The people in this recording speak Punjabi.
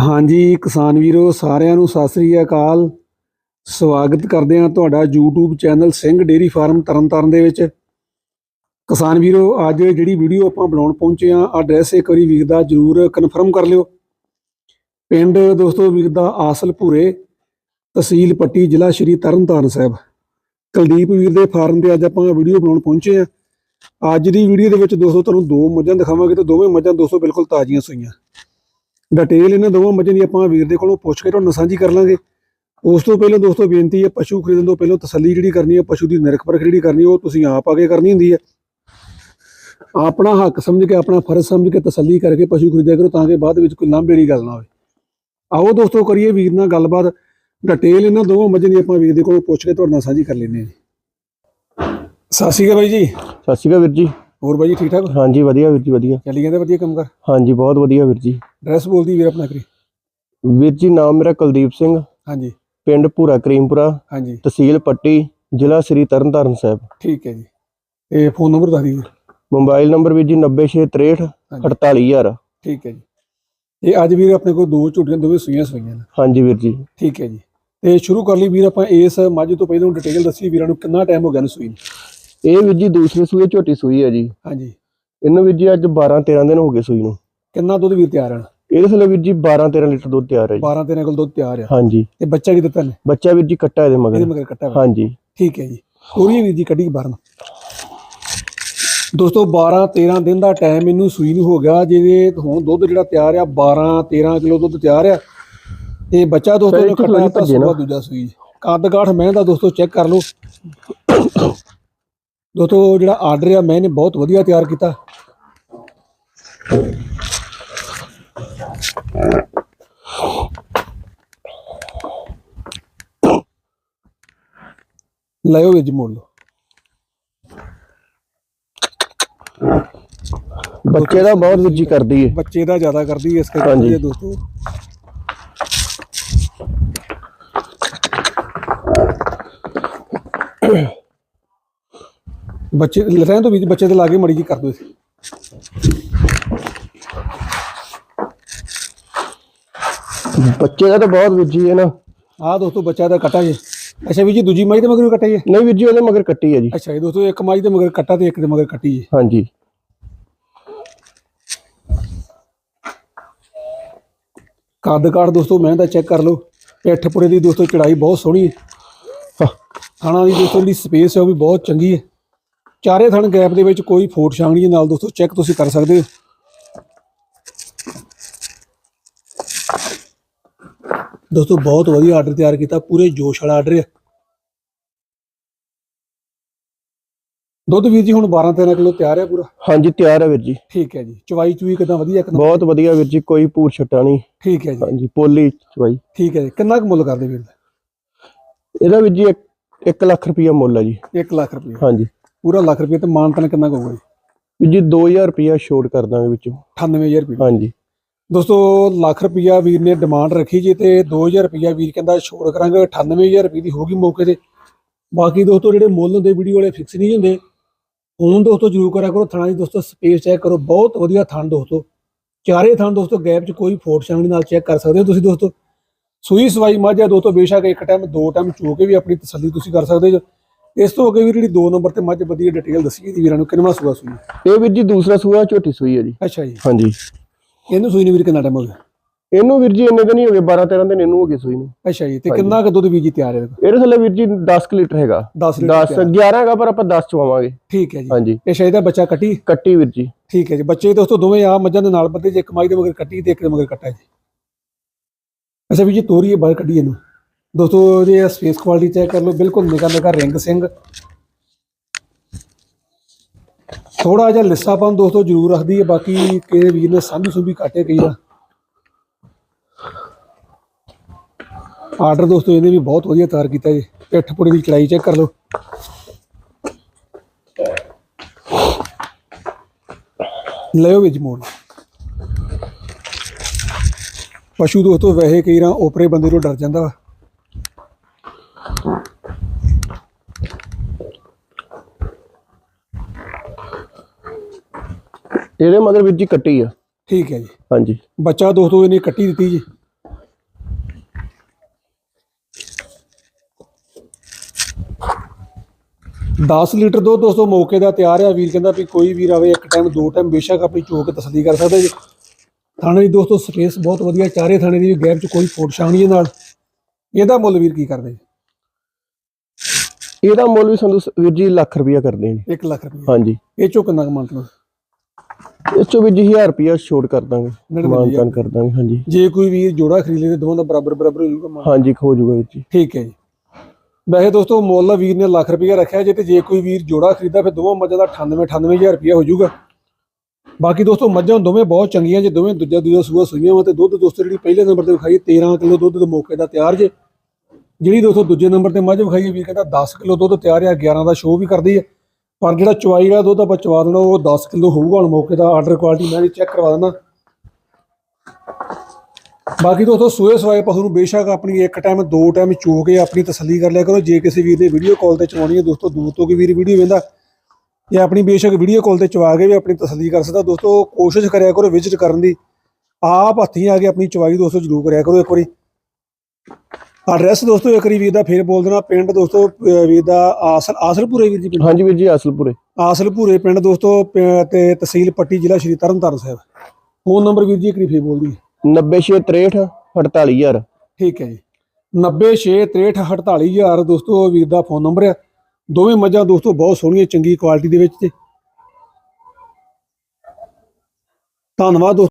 ਹਾਂਜੀ, ਕਿਸਾਨ ਵੀਰੋ, ਸਾਰਿਆਂ ਨੂੰ ਸਤਿ ਸ੍ਰੀ ਅਕਾਲ। ਸਵਾਗਤ ਕਰਦੇ ਹਾਂ ਤੁਹਾਡਾ YouTube channel Singh dairy farm Tarn Taran ਦੇ ਵਿੱਚ। ਕਿਸਾਨ ਵੀਰੋ, ਅੱਜ ਜਿਹੜੀ ਵੀਡੀਓ ਆਪਾਂ ਬਣਾਉਣ ਪਹੁੰਚੇ ਆ ਐਡਰੈਸ ਇੱਕ ਵਾਰੀ ਵੀਰ ਦਾ ਜਰੂਰ ਕਨਫਰਮ ਕਰ ਲਿਓ। ਪਿੰਡ ਦੋਸਤੋ ਵੀਰ ਦਾ ਆਸਲ ਭੂਰੇ ਤਹਿਸੀਲ ਪੱਟੀ, ਜ਼ਿਲ੍ਹਾ ਸ਼੍ਰੀ ਤਰਨਤਾਰਨ ਸਾਹਿਬ। ਕੁਲਦੀਪ ਵੀਰ ਦੇ ਫਾਰਮ ਤੇ ਅੱਜ ਆਪਾਂ ਵੀਡੀਓ ਬਣਾਉਣ ਪਹੁੰਚੇ ਆ ਅੱਜ ਦੀ ਵੀਡੀਓ ਦੇ ਵਿੱਚ ਦੋਸਤੋ ਤੁਹਾਨੂੰ ਦੋ ਮੱਝਾਂ ਦਿਖਾਵਾਂਗੇ ਤੇ ਦੋਵੇਂ ਮੱਝਾਂ ਦੋਸਤੋ ਬਿਲਕੁਲ ਤਾਜ਼ੀਆਂ ਸੂਈਆਂ। ਡਿਟੇਲ ਇਹਨਾਂ ਦੋਵਾਂ ਮੱਝਾਂ ਦੀ ਆਪਾਂ ਵੀਰ ਦੇ ਕੋਲੋਂ ਪੁੱਛ ਕੇ ਤੁਹਾਨੂੰ ਸਾਂਝੀ ਕਰ ਲਾਂਗੇ। ਉਸ ਤੋਂ ਪਹਿਲਾਂ ਦੋਸਤੋ ਬੇਨਤੀ ਹੈ, ਪਸ਼ੂ ਖਰੀਦਣ ਤੋਂ ਪਹਿਲਾਂ ਤਸੱਲੀ ਜਿਹੜੀ ਕਰਨੀ ਹੈ, ਪਸ਼ੂ ਦੀ ਨਿਰਖ ਪਰਖ ਜਿਹੜੀ ਕਰਨੀ, ਉਹ ਤੁਸੀਂ ਆਪ ਆ ਕੇ ਕਰਨੀ ਹੁੰਦੀ ਹੈ। ਆਪਣਾ ਹੱਕ ਸਮਝ ਕੇ, ਆਪਣਾ ਫਰਜ਼ ਸਮਝ ਕੇ ਤਸੱਲੀ ਕਰਕੇ ਪਸ਼ੂ ਖਰੀਦਿਆ ਕਰੋ, ਤਾਂ ਕਿ ਬਾਅਦ ਵਿੱਚ ਕੋਈ ਲਾਂਭੇ ਵਾਲੀ ਗੱਲ ਨਾ ਹੋਵੇ। ਆਓ ਦੋਸਤੋ ਕਰੀਏ ਵੀਰ ਨਾਲ ਗੱਲਬਾਤ। ਡਿਟੇਲ ਇਹਨਾਂ ਦੋਵਾਂ ਮੱਝਾਂ ਦੀ ਆਪਾਂ ਵੀਰ ਦੇ ਕੋਲੋਂ ਪੁੱਛ ਕੇ ਤੁਹਾਡੇ ਨਾਲ ਸਾਂਝੀ ਕਰ ਲੈਂਦੇ ਹਾਂ ਜੀ। ਸਤਿ ਸ਼੍ਰੀ ਅਕਾਲ ਬਾਈ ਜੀ। ਸਤਿ ਸ਼੍ਰੀ ਅਕਾਲ ਵੀਰ ਜੀ। ਹੋਰ ਬਾਈ ਜੀ ਠੀਕ ਠਾਕ? ਹਾਂਜੀ ਵਧੀਆ ਵੀਰ ਜੀ ਵਧੀਆ। ਚੱਲੀ ਜਾਂਦੇ ਵਧੀਆ ਕੰਮ ਕਰ? ਹਾਂਜੀ ਬਹੁਤ ਵਧੀਆ ਵੀਰ ਜੀ। ਐਡਰੈਸ ਬੋਲਦੀ ਵੀਰ ਆਪਣਾ ਕਰੀ। ਵੀਰ ਜੀ ਨਾਮ ਮੇਰਾ ਕੁਲਦੀਪ ਸਿੰਘ। ਹਾਂਜੀ। ਪਿੰਡ ਭੂਰਾ ਕਰੀਮਪੁਰਾ ਹਾਂਜੀ। ਤਹਿਸੀਲ ਪੱਟੀ ਜ਼ਿਲ੍ਹਾ ਸ੍ਰੀ ਤਰਨਤਾਰਨ ਸਾਹਿਬ। ਠੀਕ ਹੈ ਜੀ। ਤੇ ਫੋਨ ਨੰਬਰ ਦੱਸ ਦਿਓ। ਮੋਬਾਈਲ ਨੰਬਰ ਵੀਰ ਜੀ 90663 ਹਾਂਜੀ। 48000 ਠੀਕ ਹੈ ਜੀ। ਇਹ ਅੱਜ ਵੀਰ ਆਪਣੇ ਕੋਲ ਦੋ ਝੂਟੀਆਂ ਦੋਵੇਂ ਸੂਈਆਂ ਸੂਈਆਂ ਨੇ। ਹਾਂਜੀ ਵੀਰ ਜੀ। ਠੀਕ ਹੈ ਜੀ। ਤੇ ਸ਼ੁਰੂ ਕਰ ਲਈ ਵੀਰ ਆਪਾਂ ਇਸ ਮੱਝ ਤੋਂ ਪਹਿਲਾਂ ਡਿਟੇਲ ਦੱਸੀ ਵੀਰਾਂ ਨੂੰ ਕਿੰਨਾ ਟਾਈਮ ਹੋ ਗਿਆ ਨੂੰ ਸੂਈ ਨੂੰ? ਇਹ ਵੀਰ ਜੀ ਦੂਸਰੇ ਸੂਏ ਝੋਟੀ ਸੂਈ ਹੈ ਜੀ। ਹਾਂਜੀ। ਇਹਨੂੰ ਵੀਰ ਜੀ ਅੱਜ 12 13 ਦਿਨ ਹੋ ਗਏ ਸੂਈ ਨੂੰ। ਕਿੰਨਾ ਦੁੱਧ ਵੀਰ ਤਿਆਰ ਹਨ ਇਹਦੇ ਥੱਲੇ ਵੀਰ ਜੀ 12 13 ਲੀਟਰ ਦੁੱਧ ਤਿਆਰ ਹੈ ਜੀ। 12 13 ਕੋਲ ਦੁੱਧ ਤਿਆਰ ਆ। ਹਾਂਜੀ। ਤੇ ਬੱਚਾ ਕੀ ਦਿੱਤਾ ਨੇ ਬੱਚਾ ਵੀਰ ਜੀ ਕੱਟਾ ਇਹਦੇ ਇਹਦੇ ਮਗਰ ਮਗਰ ਕੱਟਾ। ਹਾਂਜੀ। ਠੀਕ ਹੈ ਜੀ। ਪੂਰੀ ਵੀਰ ਜੀ ਕੱਢੀ ਬਾਰਨ ਦੋਸਤੋ 12 13 ਦਿਨ ਦਾ ਟਾਈਮ ਇਹਨੂੰ ਸੂਈ ਨੂੰ ਹੋ ਗਿਆ। ਜਿਹਦੇ ਹੁਣ ਦੁੱਧ ਜਿਹੜਾ ਤਿਆਰ ਆ 12 13 ਕਿਲੋ ਦੁੱਧ ਤਿਆਰ ਆ। ਤੇ ਬੱਚਾ ਦੋਸਤੋ ਨੇ ਕੱਟਾ ਤਾਂ। ਸੂਆ ਦੂਜਾ ਸੂਈ। ਕੱਦ ਕਾਠ ਮੈਂ ਦਾ ਦੋਸਤੋ ਚੈੱਕ ਕਰ ਲਓ। ਦੋਸਤੋ ਜਿਹੜਾ ਆਰਡਰ ਆ ਮੈਂ ਨੇ ਬਹੁਤ ਵਧੀਆ ਤਿਆਰ ਕੀਤਾ। ਲਾਇਓ ਵਿੱਚ ਮੋੜ ਲਓ ਬੱਚੇ ਦਾ ਬਹੁਤ ਜੀ ਕਰਦੀ ਹੈ ਬੱਚੇ ਦਾ ਜ਼ਿਆਦਾ ਕਰਦੀ ਹੈ ਇਸ ਕਰਕੇ ਦੋਸਤੋ। ਬੱਚੇ ਰਹਿਣ ਤੋਂ ਵੀ ਬੱਚੇ ਦੇ ਲਾਗੇ ਮੜੀ ਜੀ ਕਰ ਦਿਓ ਇਸੇ। ਬੱਚੇ ਦਾ ਤਾਂ ਬਹੁਤ ਵੀਰ ਜੀ ਹੈ ਨਾ। ਆਹ ਦੋਸਤੋ ਬੱਚਾ ਦਾ ਕਟਾ ਜੇ। ਅੱਛਾ ਵੀ ਜੀ ਦੂਜੀ ਮਾਈ ਦੇ ਮਗਰ ਕੱਟਾ ਜੇ? ਨਹੀਂ ਵੀਰ ਜੀ ਉਹਦੇ ਮਗਰ ਕੱਟੀ ਹੈ ਜੀ। ਅੱਛਾ ਇਹ ਦੋਸਤੋ ਇੱਕ ਮਾਈ ਦੇ ਮਗਰ ਕੱਟਾ ਤੇ ਇੱਕ ਦੇ ਮਗਰ ਕੱਟੀ ਜੇ। ਹਾਂਜੀ। ਕੱਦ ਕਾਠ ਦੋਸਤੋ ਮੈਂ ਦਾ ਚੈੱਕ ਕਰ ਲਓ। ਪਿੱਠ ਪੁਰੇ ਦੀ ਦੋਸਤੋ ਚੜਾਈ ਬਹੁਤ ਸੋਹਣੀ ਹੈ। ਥਾਣਾ ਦੀ ਦੋਸਤੋ ਜਿਹੜੀ ਸਪੇਸ ਹੈ ਉਹ ਵੀ ਬਹੁਤ ਚੰਗੀ ਹੈ। ਚਾਰੇ ਥਣ ਗੈਪ ਦੇ ਵਿੱਚ ਕੋਈ ਫੋਟ ਛਾਂਗ ਨਹੀਂ ਹੈ। ਨਾਲ ਦੋਸਤੋ ਚੈੱਕ ਤੁਸੀਂ ਕਰ ਸਕਦੇ ਹੋ। ਦੋਸਤੋ ਬਹੁਤ ਵਧੀਆ ਆਰਡਰ ਤਿਆਰ ਕੀਤਾ। ਪੂਰੇ ਜੋਸ਼ ਵਾਲਾ ਆਰਡਰ ਹੈ। ਦੁੱਧ ਵੀਰ ਜੀ ਹੁਣ 12 13 ਕਿਲੋ ਤਿਆਰ ਹੈ ਪੂਰਾ? ਹਾਂਜੀ ਤਿਆਰ ਹੈ ਵੀਰ ਜੀ। ਠੀਕ ਹੈ ਜੀ। ਚਵਾਈ ਚੂਈ ਕਿਦਾਂ? ਵਧੀਆ ਕਿਦਾਂ ਬਹੁਤ ਵਧੀਆ ਵੀਰ ਜੀ ਕੋਈ ਭੂਰ ਛੱਟਾ ਨਹੀਂ। ਠੀਕ ਹੈ ਜੀ। ਹਾਂਜੀ ਪੋਲੀ ਚਵਾਈ। ਠੀਕ ਹੈ ਜੀ। ਕਿੰਨਾ ਕੁ ਮੁੱਲ ਕਰਦੇ ਵੀਰ? ਦਾ ਇਹਦਾ ਵੀਰ ਜੀ 1 ਲੱਖ ਰੁਪਇਆ ਮੁੱਲ ਹੈ ਜੀ। 1 ਲੱਖ ਰੁਪਏ ਹਾਂਜੀ। ਪੂਰਾ ਲੱਖ ਰੁਪਏ ਤੇ ਮਾਨਤਨ ਕਿੰਨਾ ਕੁ ਹੋਊਗਾ ਜੀ? ਜੀ 2000 ਰੁਪਇਆ ਛੋਟ ਕਰ ਦਾਂਗੇ ਵਿੱਚੋਂ। 98000 ਰੁਪਏ। ਹਾਂਜੀ। ਦੋਸਤੋ ਲੱਖ ਰੁਪਿਆ ਵੀਰ ਨੇ ਡਿਮਾਂਡ ਰੱਖੀ ਜੀ ਤੇ 2000 ਰੁਪਿਆ ਵੀਰ ਕਹਿੰਦਾ ਛੋੜ ਕਰਾਂਗੇ 98000 ਰੁਪਏ ਦੀ ਹੋਗੀ ਮੌਕੇ ਤੇ। ਬਾਕੀ ਦੋਸਤੋ ਜਿਹੜੇ ਮੁੱਲ ਹੁੰਦੇ ਵੀਡੀਓ ਵਾਲੇ ਫਿਕਸ ਨਹੀਂ ਹੁੰਦੇ ਹੁਣ ਦੋਸਤੋ ਜਰੂਰ ਕਰਿਆ ਕਰੋ ਥਾਣਾ ਦੀ ਦੋਸਤੋ ਸਪੇਸ ਚੈੱਕ ਕਰੋ ਬਹੁਤ ਵਧੀਆ ਥਣ ਦੋਸਤੋ। ਚਾਰੇ ਥਣ ਦੋਸਤੋ ਗੈਪ 'ਚ ਕੋਈ ਫੋਟ ਛਾਂਗਣੀ ਨਾਲ ਚੈੱਕ ਕਰ ਸਕਦੇ ਹੋ ਤੁਸੀਂ ਦੋਸਤੋ। ਸੂਈ ਸਵਾਈ ਮੱਝ ਦੋਸਤੋ ਬੇਸ਼ੱਕ ਇੱਕ ਟਾਈਮ ਦੋ ਟਾਈਮ ਚੋ ਕੇ ਵੀ ਆਪਣੀ ਤਸੱਲੀ ਤੁਸੀਂ ਕਰ ਸਕਦੇ ਹੋ। ਇਸ ਤੋਂ ਅੱਗੇ ਵੀ ਜਿਹੜੀ ਦੋ ਨੰਬਰ ਤੇ ਮੱਝ ਵਧੀਆ ਡਿਟੇਲ ਦੱਸੀ ਇਹਦੀ ਵੀਰਾਂ ਨੂੰ ਕਿੰਨਾ ਸੂਆ ਸੂਈ? ਇਹ ਵੀਰ ਜੀ ਦੂਸਰਾ ਸੂਆ ਝੋਟੀ ਸੂਈ ਹੈ ਜੀ। ਅੱਛਾ ਜੀ। ਹਾਂਜੀ। ਇਹਨੂੰ ਸੂਈ ਨੂੰ ਵੀਰ ਕਿੰਨਾ ਟਾਈਮ ਹੋ ਗਿਆ? ਇਹਨੂੰ ਵੀਰ ਜੀ ਇੰਨੇ ਦਿਨ ਹੀ ਹੋ ਗਏ 12 13 ਦਿਨ ਇਹਨੂੰ ਹੋ ਗਏ ਸੂਈ ਨੂੰ। ਅੱਛਾ ਜੀ ਤੇ ਕਿੰਨਾ ਕੁ ਦੁੱਧ ਵੀਰ ਜੀ ਤਿਆਰ ਹੈ? ਇਹਦੇ ਥੱਲੇ ਵੀਰ ਜੀ 10 ਕੁ ਲੀਟਰ ਹੈਗਾ। ਕੋਲ 10 ਲੀਟਰ 10 ਤਿਆਰ। 11 ਹੈਗਾ ਪਰ ਆਪਾਂ 10 ਚਵਾਵਾਂਗੇ ਠੀਕ ਹੈ ਜੀ। ਹਾਂਜੀ। ਇਹ ਸ਼ਾਇਦ ਦਾ ਬੱਚਾ ਕੱਟੀ? ਕੱਟੀ ਵੀਰ ਜੀ। ਠੀਕ ਹੈ ਜੀ ਬੱਚੇ ਦੋਸਤੋ ਦੋਵੇਂ ਆ ਮੱਝਾਂ ਦੇ ਨਾਲ ਬੱਦੇ ਜੇ ਇੱਕ ਮਾਈ ਦੇ ਮਗਰ ਕੱਟੀ ਤੇ ਇੱਕ ਦੇ ਮਗਰ ਕੱਟਾ ਜੀ। ਅੱਛਾ ਵੀ ਜੀ ਤੋਰੀ ਬਾਹਰ ਕੱਢੀ ਇਹਨੂੰ। ਦੋਸਤੋ, ਜੇ ਸਪੇਸ ਕੁਆਲਿਟੀ ਚੈੱਕ ਕਰ ਲਓ, ਬਿਲਕੁਲ ਨਿਕਾ ਨਿਕਾ ਰਿੰਗ ਸਿੰਘ। ਥੋੜਾ ਜਿਹਾ ਲਿੱਸਾਪਨ ਦੋਸਤੋ ਜ਼ਰੂਰ ਰੱਖਦੀ ਹੈ, ਬਾਕੀ ਕਿਸੇ ਵੀਰ ਨੇ ਸਾਂਭੀ ਸੁਭੀ ਕਾਟੇ ਕਈ ਆ। ਆਰਡਰ ਦੋਸਤੋ, ਇਹਨੇ ਵੀ ਬਹੁਤ ਵਧੀਆ ਤਿਆਰ ਕੀਤਾ ਜੀ। ਪਿੱਠ ਪੁੜੀ ਦੀ ਚੜਾਈ ਚੈੱਕ ਕਰ ਲਓ। ਲਿਓ ਵਿੱਚ ਮੋੜ। ਪਸ਼ੂ ਦੋਸਤੋ, ਵੈਸੇ ਕਈ ਰਾਂ ਓਪਰੇ ਬੰਦੇ ਤੋਂ ਡਰ ਜਾਂਦਾ ਵਾ। ਇਹਦੇ ਮਗਰ ਵੀਰ ਜੀ ਕੱਟੀ ਆ। ਠੀਕ ਹੈ ਜੀ। ਹਾਂਜੀ। ਬੱਚਾ ਦੋਸਤੋ ਇਹਨੇ ਕੱਟੀ ਦਿੱਤੀ ਜੀ। ਦਸ ਲੀਟਰ ਦੋ ਦੋਸਤੋ ਮੌਕੇ ਦਾ ਤਿਆਰ ਆ। ਵੀਰ ਕਹਿੰਦਾ ਵੀ ਕੋਈ ਵੀਰ ਆਵੇ ਇੱਕ ਟਾਈਮ ਦੋ ਟਾਈਮ ਬੇਸ਼ੱਕ ਆਪਣੀ ਚੋਕ ਤਸਦੀ ਕਰ ਸਕਦਾ ਜੀ। ਥਾਣੇ ਦੀ ਦੋਸਤੋ ਸਪੇਸ ਬਹੁਤ ਵਧੀਆ। ਚਾਰੇ ਥਾਣੇ ਦੀ ਗੈਪ 'ਚ ਕੋਈ ਫੋਟ ਸ਼ਾਮਣੀ ਨਾਲ। ਇਹਦਾ ਮੁੱਲ ਵੀਰ ਕੀ ਕਰਦੇ ਜੀ? ਇਹਦਾ ਮੁੱਲ ਵੀ ਸੰਧੂ ਵੀਰ ਜੀ ਲੱਖ ਰੁਪਇਆ ਕਰਦੇ ਨੇ। 1 ਲੱਖ ਰੁਪਏ ਹਾਂਜੀ। ਇਹ ਚੋਂ ਕਿੰਨਾ ਕਮਾਲ ਕਰੋ ਇਸ ਚੋਂ ਜੀ 1000 ਰੁਪਇਆ ਛੋੜ ਕਰ ਦਾਂਗੇ। ਮਾਨਤਾਨ ਕਰ ਦਾਂਗੇ ਹਾਂਜੀ। ਜੇ ਕੋਈ ਵੀਰ ਜੋੜਾ ਖਰੀਦ ਲੇ ਤੇ ਦੋਵਾਂ ਦਾ ਬਰਾਬਰ ਬਰਾਬਰ ਹੋ ਜਾਊਗਾ। ਹਾਂਜੀ ਹੋ ਜਾਊਗਾ ਵੀਰ ਜੀ। ਠੀਕ ਹੈ ਜੀ। ਵੈਸੇ ਦੋਸਤੋ ਮੁੱਲ ਵੀਰ ਨੇ ਲੱਖ ਰੁਪਏ ਰੱਖਿਆ ਜੇ ਤੇ ਜੇ ਕੋਈ ਵੀਰ ਜੋੜਾ ਖਰੀਦਾ ਫਿਰ ਦੋਵਾਂ ਮੱਝਾਂ ਦਾ 98 98000 ਰੁਪਏ ਹੋ ਜਾਊਗਾ। ਬਾਕੀ ਦੋਸਤੋ ਮੱਝਾਂ ਦੋਵੇਂ ਬਹੁਤ ਚੰਗੀਆਂ ਜੇ ਦੋਵੇਂ ਦੂਜਾ ਦੂਜਾ ਸੂਆ ਸੂਈਆਂ ਵਾ ਤੇ ਦੁੱਧ ਦੋਸਤੋ ਜਿਹੜੀ ਪਹਿਲੇ ਨੰਬਰ ਤੇ ਵਿਖਾਈ 13 ਕਿਲੋ ਦੁੱਧ ਦੇ ਮੌਕੇ ਦਾ ਤਿਆਰ ਜੇ। ਜਿਹੜੀ ਦੋਸਤੋ ਦੂਜੇ ਨੰਬਰ ਤੇ ਮੱਝ ਵਿਖਾਈ ਹੈ ਵੀਰ, ਕਹਿੰਦਾ 10 ਕਿਲੋ ਦੁੱਧ ਤਿਆਰ ਆ 11 ਦਾ ਸ਼ੋਅ ਵੀ ਕਰਦੀ ਹੈ। ਪਰ ਜਿਹੜਾ ਚਵਾਈ ਦਾ ਦੁੱਧ ਆਪਾਂ ਚਵਾ ਦੇਣਾ, ਉਹ 10 ਕਿਲੋ ਹੋਊਗਾ ਹੁਣ ਮੌਕੇ ਦਾ ਆਰਡਰ ਕੁਆਲਿਟੀ ਮੈਂ ਵੀ ਚੈੱਕ ਕਰਵਾ ਦੇਣਾ ਬਾਕੀ ਦੋਸਤੋ ਸੂਏ ਸਵਾਏ ਪਸ਼ੂ ਨੂੰ ਬੇਸ਼ੱਕ ਆਪਣੀ ਇੱਕ ਟਾਈਮ ਦੋ ਟਾਈਮ ਚੋ ਕੇ ਆਪਣੀ ਤਸੱਲੀ ਕਰ ਲਿਆ ਕਰੋ। ਜੇ ਕਿਸੇ ਵੀਰ ਨੇ ਵੀਡੀਓ ਕਾਲ ਤੇ ਚਵਾਉਣੀ ਹੈ, ਦੋਸਤੋ ਦੂਰ ਤੋਂ ਕੋਈ ਵੀਰ ਵੀਡੀਓ ਵੇਂਦਾ ਜਾਂ ਆਪਣੀ ਬੇਸ਼ੱਕ ਵੀਡੀਓ ਕਾਲ ਤੇ ਚਵਾ ਕੇ ਵੀ ਆਪਣੀ ਤਸੱਲੀ ਕਰ ਸਕਦਾ। ਦੋਸਤੋ ਕੋਸ਼ਿਸ਼ ਕਰਿਆ ਕਰੋ ਵਿਜ਼ਿਟ ਕਰਨ ਦੀ। ਆਪ ਹੱਥੀਂ ਆ ਕੇ ਆਪਣੀ ਚਵਾਈ ਦੋਸਤੋ ਜ਼ਰੂਰ ਕਰਿਆ ਕਰੋ ਇੱਕ ਵਾਰੀ। ਐਡਰੈਸ ਦੋਸਤੋ ਇੱਕ ਵਾਰੀ ਵੀਰ ਦਾ ਫੇਰ ਬੋਲ ਦੇਣਾ। ਪਿੰਡ ਦੋਸਤੋ ਅਹ ਵੀਰ ਦਾ ਆਸਲ ਆਸਲਪੁਰੇ ਵੀਰ ਜੀ ਪਿੰਡ। ਹਾਂਜੀ ਵੀਰ ਜੀ ਅਸਲਪੁਰੇ ਆਸਲਪੁਰੇ ਪਿੰਡ ਦੋਸਤੋ ਪ- ਤੇ ਤਹਿਸੀਲ ਪੱਟੀ ਜ਼ਿਲ੍ਹਾ ਸ਼੍ਰੀ ਤਰਨਤਾਰਨ ਸਾਹਿਬ। ਫੋਨ ਨੰਬਰ ਵੀਰ ਜੀ ਇੱਕ ਵਾਰੀ ਫੇਰ ਬੋਲ ਦੀ 9663 48000 ਠੀਕ ਹੈ ਜੀ। 9663488000 ਦੋਸਤੋ ਵੀਰ ਦਾ ਫੋਨ ਨੰਬਰ ਹੈ। ਦੋਵੇਂ ਮੱਝਾਂ ਦੋਸਤੋ ਬਹੁਤ ਸੋਹਣੀਆਂ ਚੰਗੀ ਕੁਆਲਿਟੀ ਦੇ ਵਿੱਚ ਤੇ। ਧੰਨਵਾਦ ਦੋਸਤੋ।